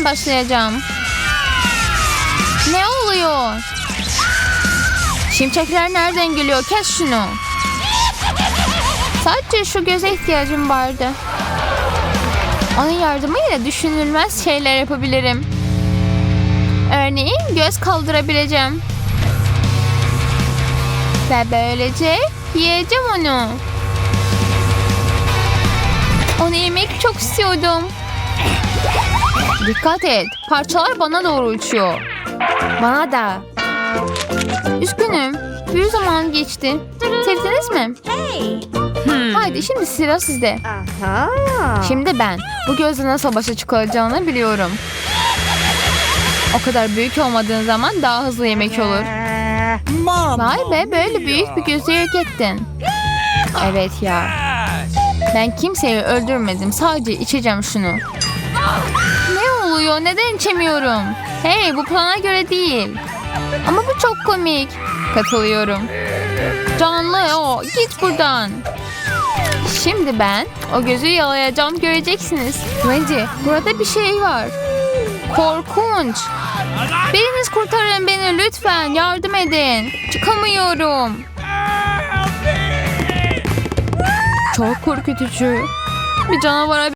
ben başlayacağım. Ne oluyor? Şimşekler nereden geliyor? Kes şunu. Sadece şu göze ihtiyacım vardı. Onun yardımıyla düşünülmez şeyler yapabilirim. Örneğin göz kaldırabileceğim. Ve böylece yiyeceğim onu. Onu yemek çok istiyordum. Dikkat et. Parçalar bana doğru uçuyor. Bana da. Üzgünüm. Bir zaman geçti. Sevdiniz mi? Haydi şimdi sıra sizde. Şimdi ben. Bu gözle nasıl başa çıkılacağını biliyorum. O kadar büyük olmadığın zaman daha hızlı yemek olur. Vay be böyle büyük bir gözü yok ettin. Evet ya. Ben kimseyi öldürmedim. Sadece içeceğim şunu. Ne oluyor? Neden içemiyorum? Hey bu plana göre değil. Ama bu çok komik. Katılıyorum. Canlı o. Git buradan. Şimdi ben o gözü yalayacağım göreceksiniz. Wendy burada bir şey var. Korkunç. Biriniz kurtarın beni lütfen yardım edin. Çıkamıyorum. Çok korkutucu. Bir canavara